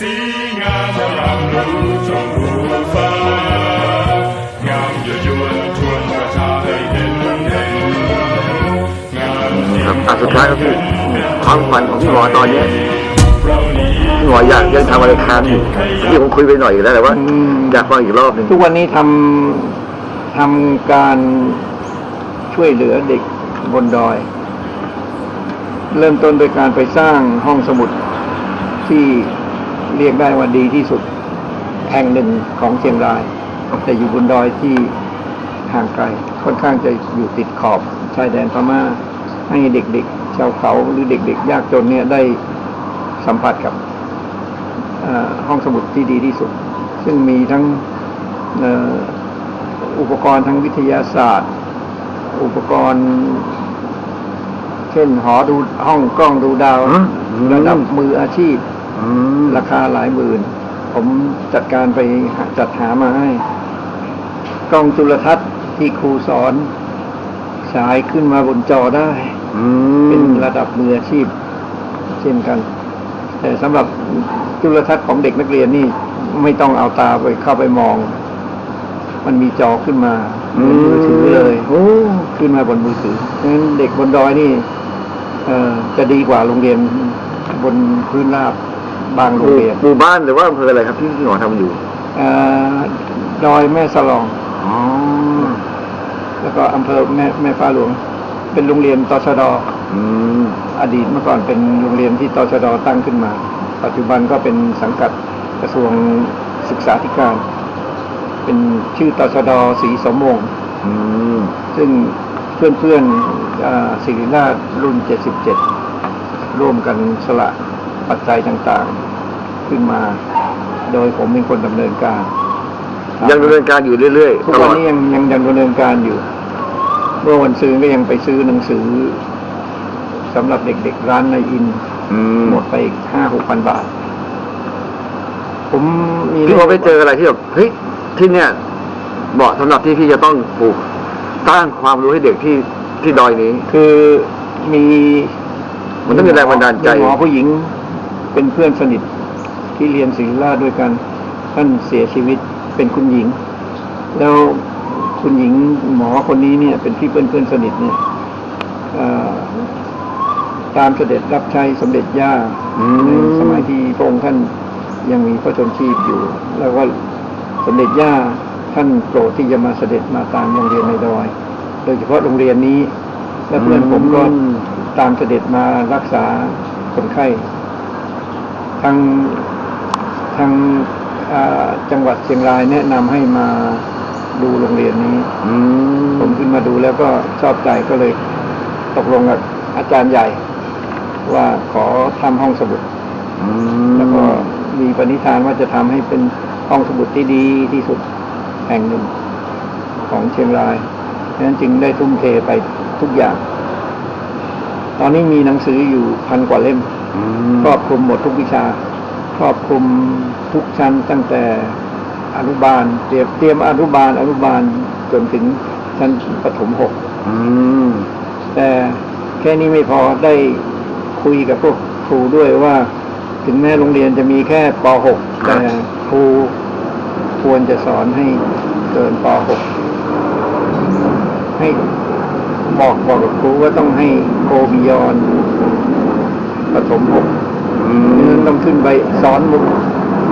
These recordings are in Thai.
สีงามอรามรู้ชมพูฟ้างามยั่วยวนชวนประชาให้เห็นเห็นงามครับอะสุดท้ายครับพี่ความฝันของพี่หมอตอนเนี้ยพี่หมออยากยังทำอะไรค้างอยู่ที่ผมคุยไปหน่อยอยู่แล้วแต่ว่าอืมอยากฟังอีกรอบหนึ่งทุกวันนี้ทำทำการช่วยเหลือเด็กบนดอย เริ่มต้นโดยการไปสร้างห้องสมุดที่ เรียกได้ว่าดีที่สุดแห่งหนึ่งของเชียงราย แต่อยู่บนดอยที่ห่างไกลค่อนข้างจะอยู่ติดขอบชายแดนพม่าให้เด็กๆ ชาวเขาหรือเด็ก ๆ ยากจนเนี่ยได้สัมผัสกับเอ่อห้องสมุดที่ดีที่สุด ซึ่งมีทั้งเอ่ออุปกรณ์ทางวิทยาศาสตร์ อุปกรณ์ เช่นหอดูห้องกล้องดูดาวอืมระดับมืออาชีพอืม ราคาหลายหมื่น ผมจัดการไปหาจัดหามาให้ กล้องจุลทรรศน์ที่ครูสอนฉายขึ้นมาบนจอได้อืเป็นมระดับมืออาชีพ เช่นกัน แต่สำหรับจุลทรรศน์ของเด็กนักเรียนนี่ ไม่ต้องเอาตาไปเข้าไปมอง มันมีจอขึ้นมาเหมือนมือถือเลยโอ้ขึ้นมาบนมือถือเพราะฉะนั้นเด็กบนดอยนี่เอ่อจะดีกว่าโรงเรียนบนพื้นราบ บางโรงเรียนหมู่บ้านหรือว่าอำเภออะไรครับที่พี่หมอทำอยู่เอ่อดอยแม่สลอง อ๋อแล้วก็อำเภอแม่แม่ฟ้าหลวง เป็นโรงเรียนตชดอืมอดีตเมื่อก่อนเป็นโรงเรียนที่ตชดตั้งขึ้นมา ปัจจุบันก็เป็นสังกัดกระทรวงศึกษาธิการ เป็นชื่อตชดศรีสมวงศ์อืมซึ่งเพื่อนเพื่อนๆอ่าศิริราชรุ่น 77 ร่วมกันสละ ปัจจัยต่างๆ ขึ้นมา โดยผมเป็นคนดำเนินการยังดำเนินการอยู่เรื่อยทุๆกตลวันอดนี้ยังยังยังดำเนินการอยู่ เมื่อวันซื้อก็ยังไปซื้อหนังสือสำหรับเด็กๆร้านในอิน อืมหมดไปอีกห้าหกพันบาท ผมมีพี่หมอไปเจออะไรที่แบบเฮ้ยที่เนี่ยเหมาะสำหรับที่พี่จะต้องปลูกสร้างความรู้ให้เด็กที่ที่ดอยนี้ คือมีมันต้องมีแรงบันดาลใจ มีหมอผู้หญิง เป็นเพื่อนสนิทที่เรียนศิริราด้วยกันท่านเสียชีวิตเป็นคุณหญิง แล้วคุณหญิงหมอคนนี้เนี่ย เป็นที่เพื่อนเพื่อนสนิทเนี่ยตามเสด็จรับใช้สมเด็จย่าในสมัยที่พระองค์ท่านยังมีพระชนชีพอยู่ แล้วก็สมเด็จย่าท่านโปรดที่จะมาเสด็จมาตามโรงเรียนในดอย โดยเฉพาะโรงเรียนนี้ และเพื่อนผมก็ตามเสด็จมารักษาคนไข้ ทางทางอ่าจังหวัดเชียงรายแนะนำให้มาดูโรงเรียนนี้อืมผมขึ้นมาดูแล้วก็ชอบใจก็เลยตกลงกับอาจารย์ใหญ่ ว่าขอทำห้องสมุดอืมแล้วก็มีปณิธานว่าจะทำให้เป็นห้องสมุดที่ดีที่สุดแห่งหนึ่งของเชียงรายดังนั้นจึงได้ทุ่มเทไปทุกอย่าง ตอนนี้มีหนังสืออยู่พันกว่าเล่มอืม ครอบคลุมหมดทุกวิชา ครอบคลุมทุกชั้นตั้งแต่อนุบาล เตรียมเตรียมอนุบาล อนุบาลจนถึงชั้นประถมหกอืมแต่แค่นี้ไม่พอได้คุยกับพวกครูด้วยว่า ถึงแม้โรงเรียนจะมีแค่ป .6 แต่ครูควรจะสอนให้เกินป .6 ให้บอกบอกกับครูว่าต้องให้โกบิยอน ประถมหกอืดังมนั้นต้องขึ้นไปสอนมุก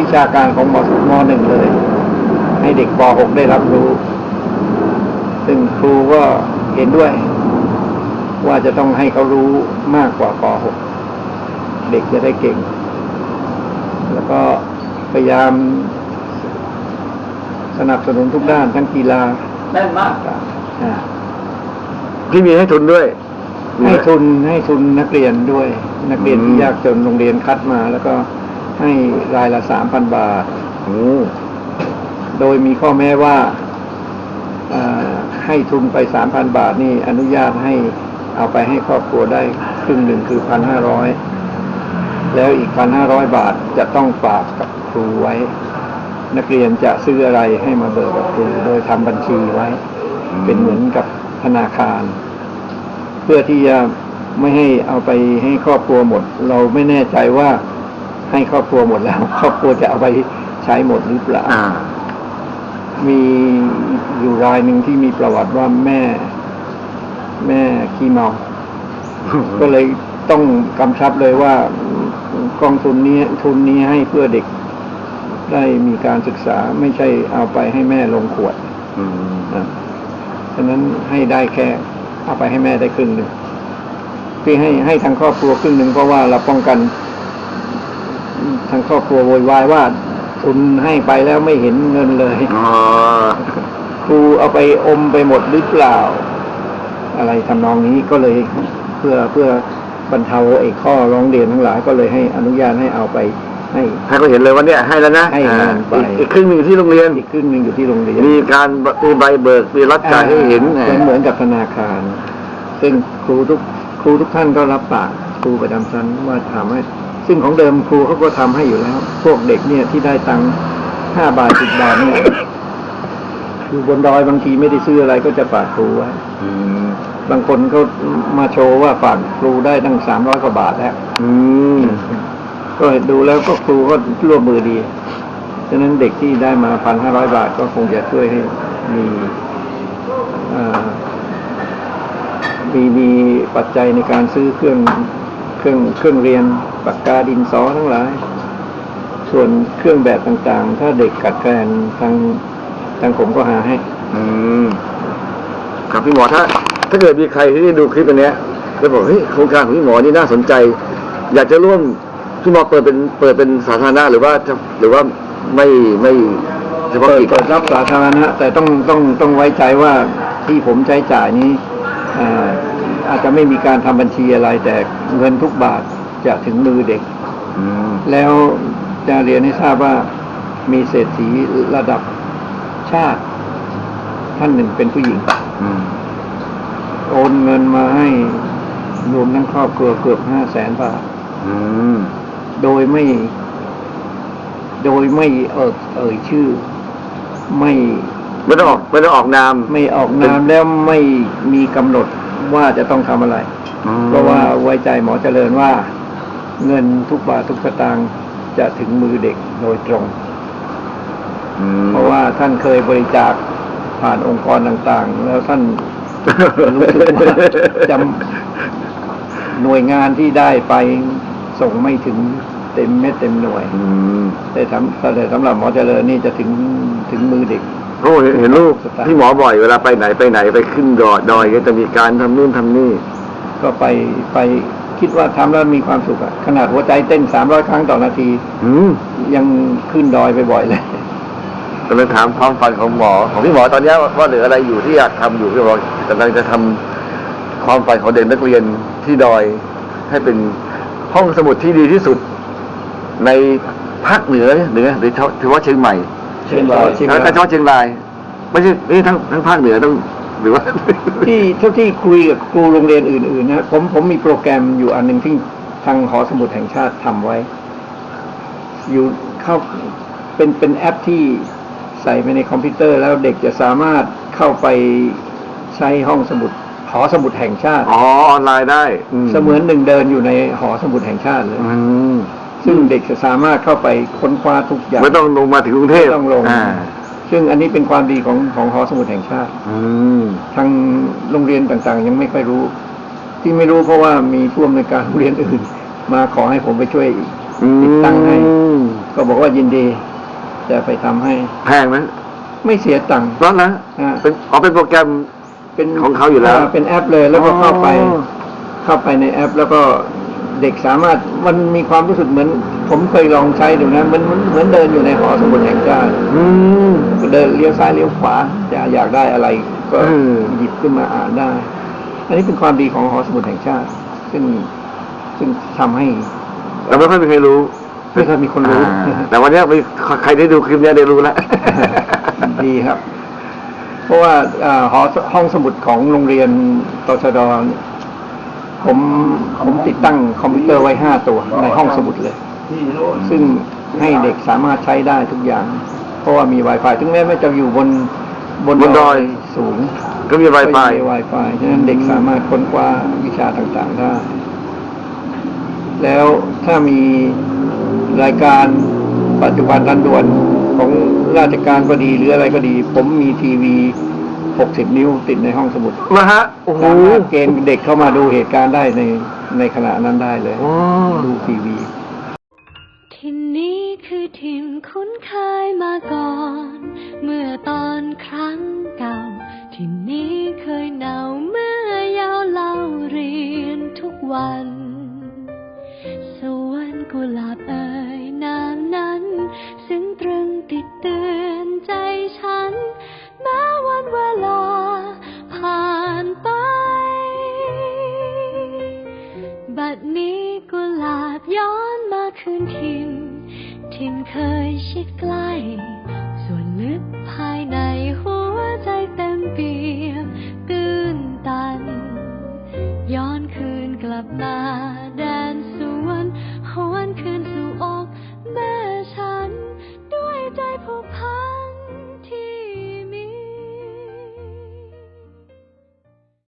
วิชาการของมมหนึ่งเลย ให้เด็กป .6 ได้รับรู้ ซึ่งครูก็เห็นด้วย ว่าจะต้องให้เขารู้มากกว่าป .6 เด็กจะได้เก่ง แล้วก็พยายามสนับสนุนทุกด้านทั้งกีฬาแน่นมากอ่าพี่มีให้ทุนด้วย ให้ทุนให้ทุนนักเรียนด้วย นักเรียนที่อืม ยากจนโรงเรียนคัดมา แล้วก็ให้รายละสามพันบาท โอ้โดยมีข้อแม้ว่าอ่าให้ทุนไปสามพันบาทนี่อนุญาตให้เอาไปให้ครอบครัวได้ครึ่งหนึ่งคือพันห้าร้อยแล้วอีกพันห้าร้อยบาทจะต้องฝากกับครูไว้ นักเรียนจะซื้ออะไรให้มาเบิกกับครูโดยทำบัญชีไว้ เป็นเหมือนกับธนาคาร เพื่อที่จะ ไม่ให้เอาไปให้ครอบครัวหมด เราไม่แน่ใจว่าให้ครอบครัวหมดแล้ว ครอบครัวจะเอาไปใช้หมดหรือเปล่าอ่ามีอยู่รายหนึ่งที่มีประวัติว่าแม่ แม่ขี้เมา ก็เลยต้องกำชับเลยว่ากองทุนนี้ทุนนี้ให้เพื่อเด็กได้มีการศึกษาไม่ใช่เอาไปให้แม่ลงขวด อืมนะฉะนั้นให้ได้แค่ เอาไปให้แม่ได้ครึ่งหนึ่ง ที่ให้ให้ทางครอบครัวครึ่งหนึ่งเพราะว่าเราป้องกัน ทางครอบครัวโวยวายว่าทุนให้ไปแล้วไม่เห็นเงินเลยอ๋อครูเอาไปอมไปหมดหรือเปล่า อะไรทำนองนี้ก็เลยเพื่อเพื่อบรรเทาไอ้ข้อร้องเรียนทั้งหลายก็เลยให้อนุญาตให้เอาไปให้ให้เขาเห็นเลยว่าเนี่ยให้แล้วนะให้เงินไปอ่าอีกอีกครึ่งหนึ่งอยู่ที่โรงเรียนอีกครึ่งหนึ่งอยู่ที่โรงเรียนมีการมีใบเบิกมีรับจ่ายให้เห็นอ่าเป็นเหมือนกับธนาคาร ซึ่งครูทุก ครูทุกท่านก็รับปากครูประจำชั้นว่าทำให้ ซึ่งของเดิมครูเขาก็ทำให้อยู่แล้ว พวกเด็กเนี่ยที่ได้ตังค์ห้าบาทสิบบาทเนี่ยคือบนดอยบางทีไม่ได้ซื้ออะไรก็จะฝากครูไว้บางคนเขามาโชว์ว่าฝากครูได้ตั้งสามร้อยกว่าบาทแล้วก็ดูแล้วก็ครูก็ร่วมมือดีฉะนั้นเด็กที่ได้มาพันห้าร้อยบาทก็คงจะช่วยให้มีอ่อ มีมีปัจจัยในการซื้อเครื่องเครื่องเครื่องเรียนปากกาดินสอทั้งหลาย ส่วนเครื่องแบบต่างๆ ถ้าเด็กกัดแคลนทางทางผมก็หาให้ อืมครับพี่หมอถ้า ถ้าเกิดมีใครที่ได้ดูคลิปอันเนี้ยแล้วบอกเฮ้ยโครงการของพี่หมอนี่น่าสนใจ อยากจะร่วมพี่หมอเปิดเป็นเปิดเป็นสาธารณะหรือว่าจะหรือว่าไม่ไม่เฉพาะเปิดกิจเปิดรับสาธารณะแต่ต้องต้องต้องไว้ใจว่าที่ผมใช้จ่ายนี้ อ่าอาจจะไม่มีการทำบัญชีอะไร แต่เงินทุกบาทจะถึงมือเด็ก อืมแล้วจะเรียนให้ทราบว่ามีเศรษฐีระดับชาติ ท่านหนึ่งเป็นผู้หญิง อืมโอนเงินมาให้รวมทั้งครอบครัวเกือบห้าแสนบาท อืมโดยไม่ โดยไม่เอ่ยเอ่ยชื่อ ไม่ ไม่ต้องออกไม่ต้องออกนาม ไม่ออกนามแล้วไม่มีกำหนดว่าจะต้องทำอะไรอืมเพราะว่าไว้ใจหมอเจริญว่า เงินทุกบาททุกสตางค์จะถึงมือเด็กโดยตรงอืมเพราะว่าท่านเคยบริจาคผ่านองค์กรต่างๆ แล้วท่านรู้สึกว่าจำหน่วยงานที่ได้ไปส่งไม่ถึงเต็มเม็ดเต็มหน่วยอืมแต่สำแต่สำหรับหมอเจริญนี่จะถึงถึงมือเด็ก โอ้เห็นเห็นรูปสตางค์พี่หมอบ่อยเวลาไปไหนไปไหนไปขึ้นดอยดอยก็จะมีการทำนู่นทำนี่ ก็ไปไปคิดว่าทำแล้วมีความสุขอะขนาดหัวใจเต้นสามร้อยครั้งต่อนาที อืมยังขึ้นดอยไปบ่อยเลยก็เลยถามความฝันของหมอ ของพี่หมอตอนเนี้ยว่าเหลืออะไรอยู่ที่อยากทำอยู่พี่หมอกำลังจะทำความฝันของเด็กนักเรียนที่ดอย ให้เป็นห้องสมุดที่ดีที่สุด ในภาคเหนือเหนือหรือเฉพาะเฉพาะเชียงใหม่ เชียงรายเชียงแล้วราก็ยเฉพาะเชียงราย ไม่ใช่นี่ทั้งทั้งภาคเหนือต้องหรือว่า ที่เท่าที่คุยกับครูโรงเรียนอื่นๆนะผมผมมีโปรแกรมอยู่อันหนึ่งที่ทางหอสมุดแห่งชาติทำไว้ อยู่เข้าเป็นเป็นแอปที่ใส่ไปในคอมพิวเตอร์ แล้วเด็กจะสามารถเข้าไปใช้ห้องสมุดหอสมุดแห่งชาติ อ๋อออนไลน์ได้เสมือนหนึ่งเดินอยู่ในหอสมุดแห่งชาติเลย อืม ซึ่งเด็กจะสามารถเข้าไปค้นคว้าทุกอย่างไม่ต้องลงมาถึงกรุงเทพไม่ต้องลง อ่าซึ่งอันนี้เป็นความดีของของหอสมุดแห่งชาติ อืมทางโรงเรียนต่างๆ ยังไม่ค่อยรู้ ที่ไม่รู้เพราะว่ามีผู้อำนวยการโรงเรียนอื่น มาขอให้ผมไปช่วยอืมติดตั้งให้ ก็บอกว่ายินดีจะไปทำให้ แพงไหมไม่เสียตังค์ ร้อนนะอ่า เป็นอ๋อเป็นโปรแกรม เป็นของเขาอยู่แล้ว เป็นแอปเลยแล้วก็เข้าไปอ๋อเข้าไปในแอป แล้วก็ เด็กสามารถมันมีความรู้สึกเหมือน ผมเคยลองใช้ดูนะมันมันเหมือนเดินอยู่ในหอสมุดแห่งชาติอืมเดินเลี้ยวซ้ายเลี้ยวขวาจะอยากได้อะไร ก็เออหยิบขึ้นมาอ่านได้ อันนี้เป็นความดีของหอสมุดแห่งชาติ ซึ่งซึ่งทำให้เราไม่ค่อยมีใครรู้ไม่เคยมีคนรู้อ่าแต่วันเนี้ยมีใครได้ดูคลิปเนี้ยได้รู้แล้วดีครับ เพราะว่าอาหอห้องสมุดของโรงเรียนตชดเนี่ย ผมผมติดตั้งคอมพิวเตอร์ไว้ห้าตัวในห้องสมุดเลย ซึ่งให้เด็กสามารถใช้ได้ทุกอย่าง เพราะว่ามี Wi-Fi ถึงแม้ไม่จะอยู่บนบนดอยสูงก็มีไวไฟก็มี Wi-Fi ฉะนั้นเด็กสามารถค้นคว้าวิชาต่างๆได้ แล้วถ้ามีรายการปัจจุบันทันด่วนของราชการก็ดีหรืออะไรก็ดี ผมมีทีวี 60นิ้วติดในห้องสมุดมาฮะ โอ้โหสามารถเกณฑ์เด็กเข้ามาดูเหตุการณ์ได้ในในขณะนั้นได้เลย อ๋อ ดูทีวี ทินนี้คือทินคุ้นเคยมาก่อน เมื่อตอนครั้งเก่า ทินนี้เคยหนาวเมื่อยาวเล่าเรียนทุกวัน สวนกุหลาบเอ่ย